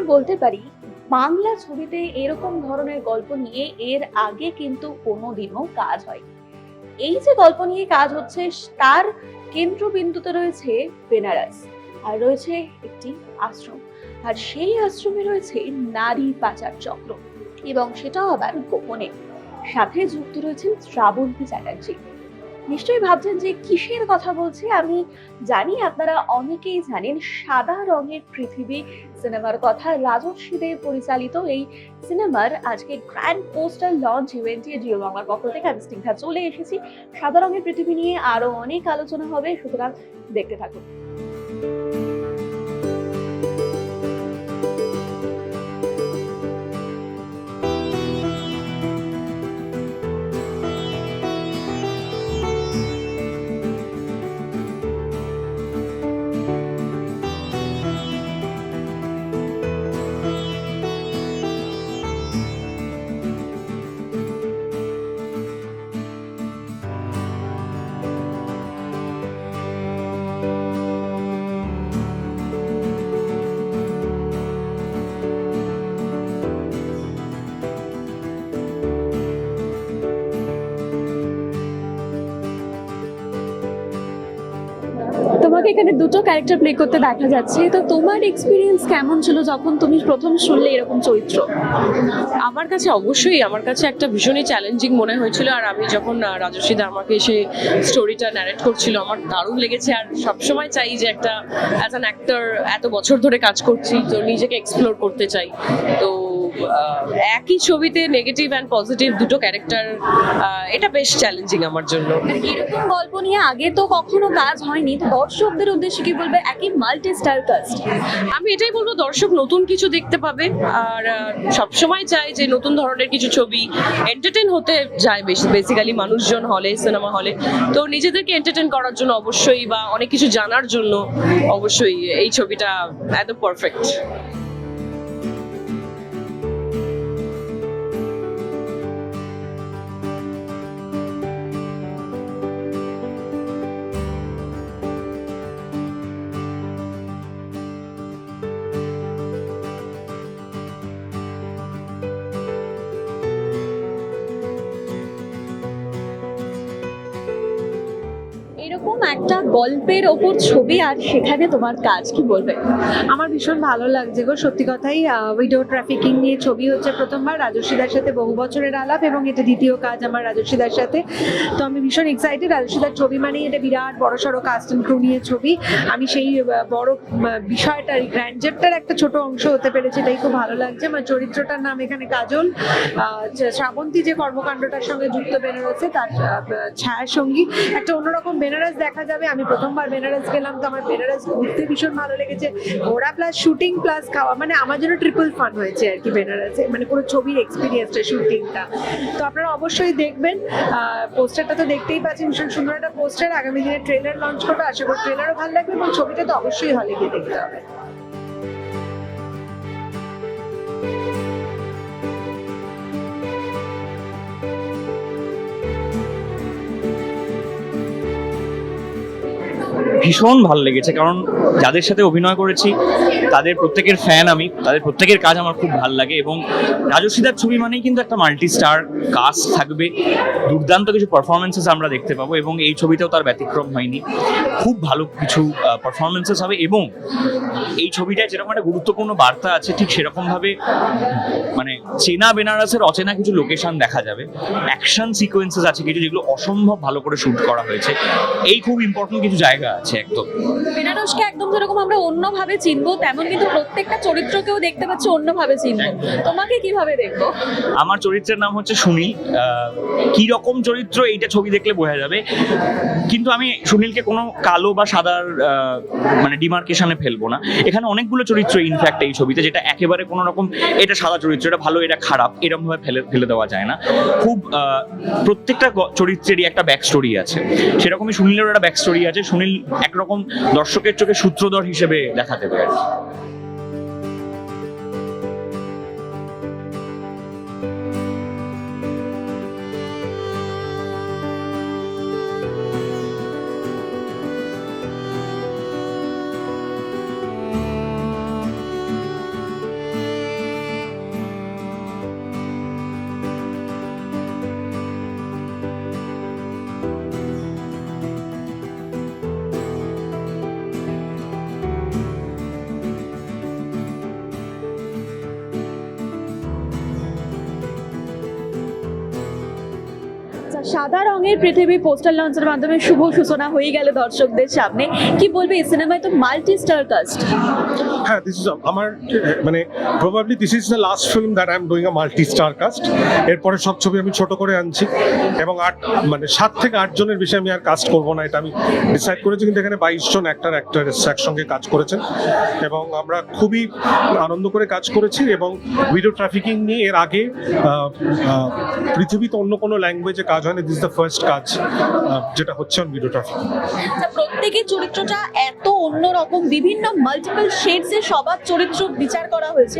করে বলতে পারি, বাংলা ছবিতে এরকম ধরনের গল্প নিয়ে এর আগে কিন্তু কোনোদিনও কাজ হয় এই যে গল্প নিয়ে কাজ হচ্ছে, তার কেন্দ্রবিন্দুতে রয়েছে বেনারস আর রয়েছে একটি আশ্রম। আর সেই আশ্রমে রয়েছে নারী পাচার চক্র এবং সেটাও আবার গোপনে। সাথে যুক্ত রয়েছেন শ্রাবন্তী চ্যাটার্জি। নিশ্চয়ই ভাবছেন যে কিসের কথা বলছি? আমি জানি আপনারা অনেকেই জানেন, সাদা রঙের পৃথিবী সিনেমার কথা রাজস্বী দেব পরিচালিত এই সিনেমার আজকে গ্র্যান্ড পোস্টার লঞ্চ ইভেন্টে জিও বাংলার পক্ষ থেকে আমি স্নিগ্ধা চলে এসেছি। সাদা রঙের পৃথিবী নিয়ে আরও অনেক আলোচনা হবে, সুতরাং দেখতে থাকুন। এখানে দুটো ক্যারেক্টার প্লে করতে দেখা যাচ্ছে। তো তোমার এক্সপিরিয়েন্স কেমন ছিল যখন তুমি প্রথম শুনলে এরকম চরিত্র? আমার কাছে অবশ্যই আমার কাছে একটা ভীষণই চ্যালেঞ্জিং মনে হয়েছিল আর আমি যখন আহ, রাজস্বী দা আমাকে এসে স্টোরিটা ন্যারেট করছিল আমার দারুণ লেগেছে আর সবসময় চাই যে একটা অ্যাজ অ্যান অ্যাক্টর এত বছর ধরে কাজ করছি তো নিজেকে এক্সপ্লোর করতে চাই। তো একই ছবিতে নেগেটিভ অ্যান্ড পজিটিভ দুটো ক্যারেক্টার এটা বেশ চ্যালেঞ্জিং আমার জন্য। এরকম গল্প নিয়ে আগে তো কখনো কাজ হয়নি তো দর্শকদের উদ্দেশ্যে কি বলবে একই মাল্টি স্টার কাস্ট আমি এটাই বলব দর্শক নতুন কিছু দেখতে পাবে আর সবসময় চাই যে নতুন ধরনের কিছু ছবি এন্টারটেন হতে যায় বেশি বেসিক্যালি মানুষজন হলে সিনেমা হলে তো নিজেদেরকে এন্টারটেন করার জন্য অবশ্যই বা অনেক কিছু জানার জন্য অবশ্যই এই ছবিটা একদম পারফেক্ট একটা গল্পের ওপর ছবি আর সেখানে তোমার কাজ, কি বলবে? আমার ভীষণ ভালো লাগছে গো, সত্যি কথাই উইডো ট্রাফিকিং নিয়ে ছবি হচ্ছে প্রথমবার রাজস্বীদার সাথে বহু বছরের আলাপ এবং এটা দ্বিতীয় কাজ আমার রাজস্বীদার সাথে। তো আমি ভীষণ এক্সাইটেড রাজস্বীদার ছবি মানেই এটা বিরাট বড় সড়ো কাস্ট ক্রু নিয়ে ছবি। আমি সেই বড় বিষয়টার গ্র্যান্ডারটার একটা ছোট অংশ হতে পেরেছি, এটাই খুব ভালো লাগছে। আমার চরিত্রটার নাম এখানে কাজল। শ্রাবন্তী যে কর্মকাণ্ডটার সঙ্গে যুক্ত বেনারসে, তার ছায়া সঙ্গী একটা অন্যরকম বেনারস দেখা যাবে। আমি প্রথমবার বেনারস গেলাম, তো আমার বেনারস ঘুরতে ভীষণ ভালো লেগেছে। ঘোরা প্লাস শুটিং প্লাস খাওয়া মানে আমার জন্য ট্রিপল ফান হয়েছে আর কি বেনারসে মানে পুরো ছবির এক্সপিরিয়েন্সটা শুটিংটা তো আপনারা অবশ্যই দেখবেন। পোস্টারটা তো দেখতেই পাচ্ছেন, ভীষণ সুন্দর একটা পোস্টার আগামী দিনে ট্রেলার লঞ্চ করবে, আশা করি ট্রেলারও ভালো লাগবে এবং ছবিটা তো অবশ্যই হলে গিয়ে দেখতে হবে। ভীষণ ভালো লেগেছে, কারণ যাদের সাথে অভিনয় করেছি, তাদের প্রত্যেকের ফ্যান আমি, তাদের প্রত্যেকের কাজ আমার খুব ভালো লাগে এবং রাজস্বীদার ছবি মানেই কিন্তু একটা মাল্টি স্টার কাস্ট থাকবে। দুর্দান্ত কিছু পারফরমেন্সেস আমরা দেখতে পাবো এবং এই ছবিতেও তার ব্যতিক্রম হয়নি। খুব ভালো কিছু পারফরমেন্সেস হবে এবং এই ছবিটায় যেরকম একটা গুরুত্বপূর্ণ বার্তা আছে, ঠিক সেরকমভাবে মানে চেনা বেনারসের অচেনা কিছু লোকেশন দেখা যাবে। অ্যাকশন সিকোয়েন্সেস আছে কিছু যেগুলো অসম্ভব ভালো করে শ্যুট করা হয়েছে। এই খুব ইম্পর্টেন্ট কিছু জায়গা আছে। একদম। বেনারসকে একদম যেরকম আমরা অন্যভাবে চিনবো তেমন কিন্তু প্রত্যেকটা চরিত্রকেও দেখতে পাচ্ছি অন্যভাবে চিনবো। তোমাকে কীভাবে দেখব? আমার চরিত্রের নাম হচ্ছে সুনীল। কি রকম চরিত্র এইটা ছবি দেখলে বোঝা যাবে। কিন্তু আমি সুনীলকে কোনো কালো বা সাদার মানে ডিমার্কেশনে ফেলব না। এখানে অনেকগুলো চরিত্র ইনফ্যাক্ট এই ছবিতে যেটা একেবারে কোনো রকম এটা সাদা চরিত্র এটা ভালো এটা খারাপ এরকম ভাবে ফেলে ফেলে দেওয়া যায় না। খুব আহ, প্রত্যেকটা চরিত্রেরই একটা ব্যাক স্টোরি আছে। সেরকমই সুনীলের একটা ব্যাক স্টোরি আছে। সুনীল একরকম দর্শকের চোখে সূত্রধর হিসেবে দেখা দেবে সাদা রঙের পৃথিবী পোস্টার লঞ্চের মাধ্যমে শুভ সূচনা হয়ে গেল দর্শকদের সামনে। কি বলবে এই সিনেমায় তো মাল্টি স্টার কাস্ট হ্যাঁ দিস ইজ আমার মানে probably this is the last film that I am doing a multi star cast এরপরে সব ছবি আমি ছোট করে আনছি এবং আট মানে সাত থেকে আট জনের বেশি আমি আর কাস্ট করব না, এটা আমি ডিসাইড করেছি, কিন্তু এখানে বাইশ জন অ্যাক্টার অ্যাক্টার একসঙ্গে কাজ করেছেন। এবং আমরা খুবই আনন্দ করে কাজ করেছি এবং ভিডিও ট্রাফিকিং নিয়ে এর আগে পৃথিবীতে অন্য কোনো ল্যাঙ্গুয়েজে কাজ হয় হয়নি দিস দ্য ফার্স্ট কাজ যেটা হচ্ছে অন ভিডিও ট্রাফিকিং প্রত্যেকের চরিত্রটা এত অন্যরকম, বিভিন্ন মাল্টিপল শেডস এর সবার চরিত্র বিচার করা হয়েছে,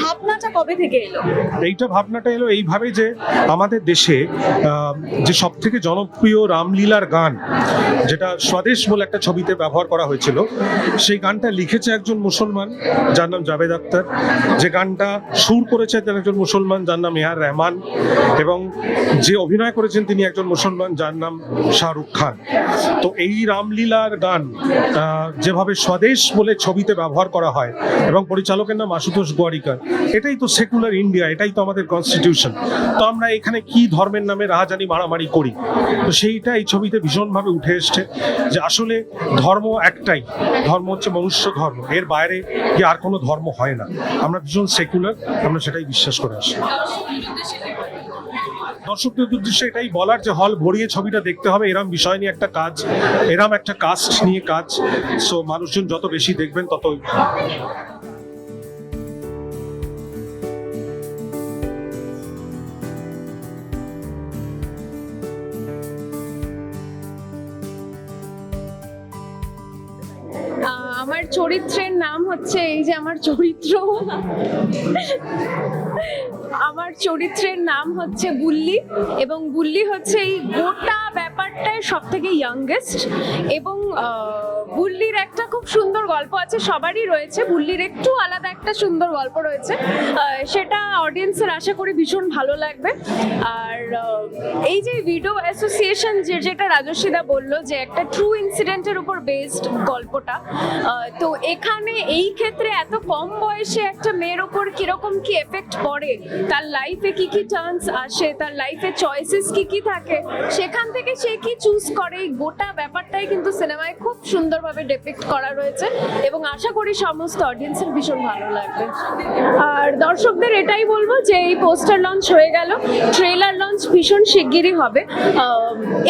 ভাবনাটা কবে থেকে এলো? এইটা ভাবনাটা এলো এইভাবে যে আমাদের দেশে যে সব থেকে জনপ্রিয় রামলীলার গান, যেটা স্বদেশ বলে একটা ছবিতে ব্যবহার করা হয়েছিল, সেই গানটা লিখেছে একজন মুসলমান যার নাম জাভেদ আক্তার যে গানটা সুর করেছে একজন মুসলমান যার নাম এহার রহমান এবং যে অভিনয় করেছেন তিনি একজন মুসলমান যার নাম শাহরুখ খান। তো এই রামলীলার গান যেভাবে স্বদেশ বলে ছবিতে ব্যবহার করা হয় এবং পরিচালকের নাম আশুতোষ গোয়ারিকার। এটাই তো সেকুলার ইন্ডিয়া এটাই তো আমাদের কনস্টিটিউশন তো আমরা এখানে কি ধর্মের নামে রাহাজানি মারামারি করি? তো সেইটা এই ছবিতে ভীষণভাবে উঠে এসছে যে আসলে ধর্ম একটাই। ধর্ম হচ্ছে মনুষ্য ধর্ম। এর বাইরে কি আর কোনো ধর্ম হয় না। আমরা ভীষণ সেকুলার আমরা সেটাই বিশ্বাস করে আসি। দর্শকদের উদ্দেশ্যে এটাই বলার যে হল ভরিয়ে ছবিটা দেখতে হবে এরম বিষয় নিয়ে একটা কাজ এরম একটা কাস্ট নিয়ে কাজ। সো মানুষজন যত বেশি দেখবেন তত আহ, আমার চরিত্রের নাম হচ্ছে এই যে আমার চরিত্র। আমার চরিত্রের নাম হচ্ছে বুল্লি এবং বুল্লি হচ্ছে এই গোটা ব্যাপারটায় সব থেকে ইয়াংগেস্ট এবং বুল্লির একটা খুব সুন্দর গল্প আছে, সবারই রয়েছে। বুল্লির একটু আলাদা একটা সুন্দর গল্প রয়েছে। সেটা অডিয়েন্সের আশা করি ভীষণ ভালো লাগবে। আর এই যে ভিডিও অ্যাসোসিয়েশন যে যেটা রাজস্বীদা বলল যে একটা ট্রু ইনসিডেন্টের উপর বেসড গল্পটা তো এখানে এই ক্ষেত্রে এত কম বয়সে একটা মেয়ের ওপর কীরকম কি এফেক্ট পড়ে? তার লাইফে কি কি টার্নস আসে? তার লাইফে চয়েসেস কি কি থাকে? সেখান থেকে সে কি চুজ করে? এই গোটা ব্যাপারটাই কিন্তু সিনেমায় খুব সুন্দরভাবে ডেপিক্ট করা রয়েছে এবং আশা করি সমস্ত অডিয়েন্সের ভীষণ ভালো লাগবে। আর দর্শকদের এটাই বলব যে এই পোস্টার লঞ্চ হয়ে গেল ট্রেলার লঞ্চ ভীষণ শিগগিরই হবে।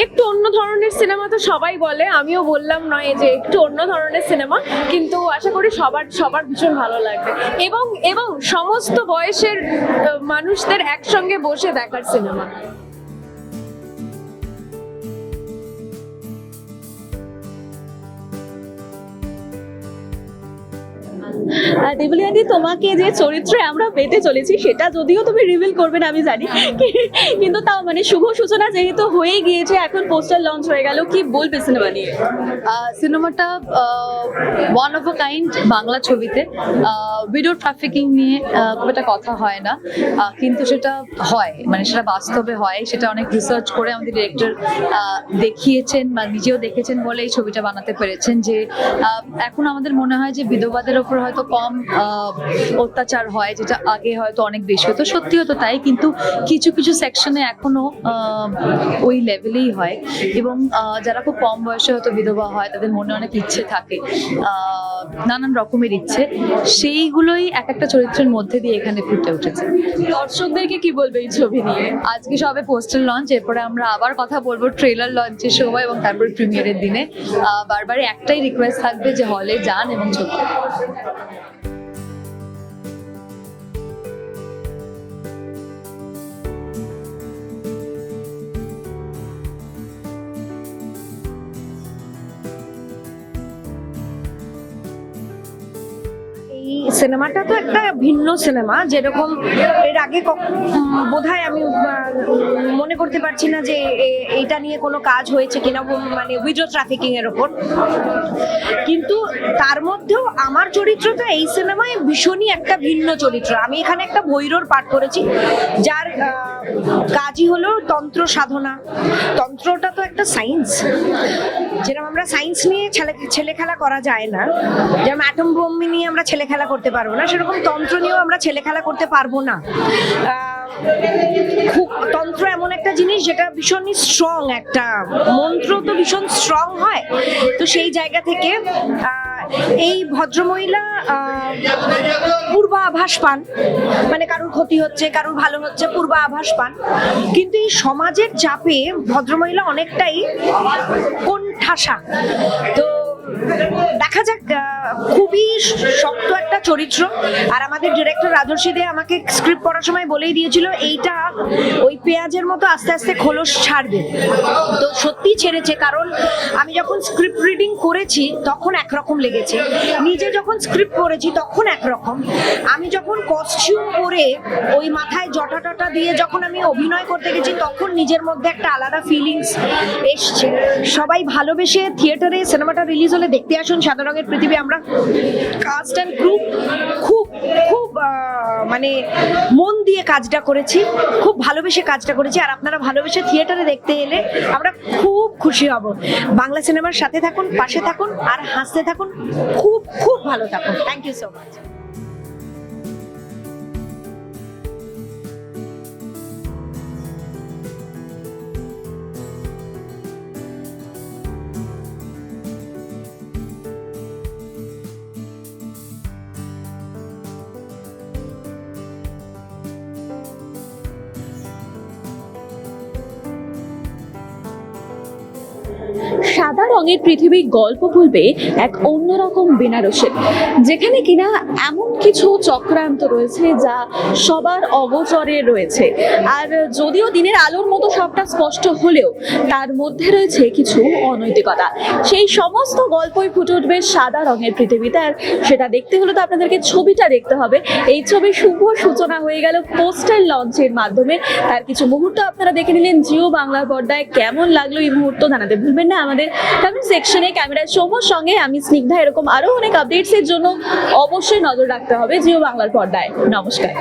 একটু অন্য ধরনের সিনেমা তো সবাই বলে, আমিও বললাম নয় যে একটু অন্য ধরনের সিনেমা কিন্তু আশা করি সবার সবার ভীষণ ভালো লাগবে। এবং এবং সমস্ত বয়সের মানুষদের একসঙ্গে বসে দেখার সিনেমা দেবলিয়াদি তোমাকে যে চরিত্রে আমরা পেতে চলেছি, সেটা যদিও তুমি রিভিল করবে না, আমি জানি। কিন্তু তাও মানে শুভ সূচনা যেহেতু হয়ে গিয়েছে, এখন পোস্টার লঞ্চ হয়ে গেল, কি বলবে সিনেমা নিয়ে? সিনেমাটা one of a kind Bangla ছবিতে। ভিডিও ট্রাফিকিং নিয়ে খুব একটা কথা হয় না। কিন্তু সেটা হয় মানে সেটা বাস্তবে হয়। সেটা অনেক রিসার্চ করে আমাদের ডিরেক্টর দেখিয়েছেন বা নিজেও দেখেছেন বলে এই ছবিটা বানাতে পেরেছেন যে এখন আমাদের মনে হয় যে বিধবাদের ওপর হয়তো কম অত্যাচার হয়, যেটা আগে হয়তো অনেক বেশি হতো। সত্যি হতো তাই, কিন্তু কিছু কিছু সেকশনে এখনও ওই লেভেলেই হয়। এবং যারা খুব কম বয়সে হয়তো বিধবা হয়, তাদের মনে অনেক ইচ্ছে থাকে নানান রকমের ইচ্ছে। সেইগুলোই এক একটা চরিত্রের মধ্যে দিয়ে এখানে ফুটে উঠেছে। দর্শকদেরকে কি বলবে এই ছবি নিয়ে? আজকে সবে পোস্টার লঞ্চ, এরপরে আমরা আবার কথা বলব ট্রেলার লঞ্চের সময় এবং তারপর প্রিমিয়ারের দিনে। বারবার একটাই রিকোয়েস্ট থাকবে যে হলে যান এবং ছবি সিনেমাটা তো একটা ভিন্ন সিনেমা যেরকম আগে বোধ হয় আমি মনে করতে পারছি না যে এ- এইটা নিয়ে কোনো কাজ হয়েছে কিনা মানে উইডো ট্রাফিকিং এর ওপর। কিন্তু তার মধ্যেও আমার চরিত্রটা এই সিনেমায় ভীষণই একটা ভিন্ন চরিত্র। আমি এখানে একটা ভৈরর পাঠ করেছি, যার কাজই হলো তন্ত্র সাধনা। তন্ত্রটা তো একটা সায়েন্স যেরকম আমরা সায়েন্স নিয়ে ছেলে ছেলে খেলা করা যায় না, যেরকম অ্যাটম বোম নিয়ে আমরা ছেলে খেলা করতে পারব না, সেরকম তন্ত্র নিয়েও আমরা ছেলে খেলা করতে পারব না। তন্ত্র এমন একটা জিনিস যেটা ভীষণই স্ট্রং একটা, মন্ত্র তো ভীষণ স্ট্রং হয়। তো সেই জায়গা থেকে এই ভদ্রমহিলা পূর্বাভাস পান। মানে কারোর ক্ষতি হচ্ছে, কারোর ভালো হচ্ছে, পূর্বাভাস পান। কিন্তু এই সমাজের চাপে ভদ্রমহিলা অনেকটাই কোণঠাসা। তো দেখা যাক খুবই শক্ত একটা চরিত্র। আর আমাদের ডিরেক্টর রাজর্ষি দে আমাকে স্ক্রিপ্ট পড়ার সময় বলেই দিয়েছিল, এইটা ওই পেঁয়াজের মতো আস্তে আস্তে খোলস ছাড়বে। তো সত্যি ছেড়েছে, কারণ আমি যখন স্ক্রিপ্ট রিডিং করেছি, তখন একরকম লেগেছে। নিজে যখন স্ক্রিপ্ট পড়েছি, তখন একরকম। আমি যখন কস্টিউম পরে ওই মাথায় জটা টটা দিয়ে যখন আমি অভিনয় করতে গেছি, তখন নিজের মধ্যে একটা আলাদা ফিলিংস এসছে। সবাই ভালোবেসে থিয়েটারে সিনেমাটা রিলিজ হলে দেখতে আসুন সাদা রঙের পৃথিবী। আমরা কাস্ট অ্যান্ড ক্রু খুব খুব মানে মন দিয়ে কাজটা করেছি, খুব ভালোবেসে কাজটা করেছি। আর আপনারা ভালোবেসে থিয়েটারে দেখতে এলে আমরা খুব খুশি হব। বাংলা সিনেমার সাথে থাকুন, পাশে থাকুন, আর হাসতে থাকুন। খুব খুব ভালো থাকুন। থ্যাংক ইউ সো মাচ সাদা রঙের পৃথিবীর গল্প বলবে এক অন্যরকম বেনারসের যেখানে কিনা এমন কিছু চক্রান্ত রয়েছে যা সবার অগোচরে রয়েছে। আর যদিও দিনের আলোর মতো সবটা স্পষ্ট হলেও তার মধ্যে রয়েছে কিছু অনৈতিকতা। সেই সমস্ত গল্পই ফুটে উঠবে সাদা রঙের পৃথিবীতে। আর সেটা দেখতে হলে তো আপনাদেরকে ছবিটা দেখতে হবে। এই ছবির শুভ সূচনা হয়ে গেল পোস্টার লঞ্চের মাধ্যমে। তার কিছু মুহূর্ত আপনারা দেখে নিলেন। জিও বাংলার পর্দায় কেমন লাগল এই মুহূর্ত জানাতে ভুলবেন না। আমাদের কমেন্ট সেকশনে ক্যামেরা সৌম্যর সঙ্গে আমি স্নিগ্ধা এরকম আরও অনেক আপডেটস এর জন্য অবশ্যই নজর রাখতে হবে। জিও বাংলার পর্দায়। নমস্কার।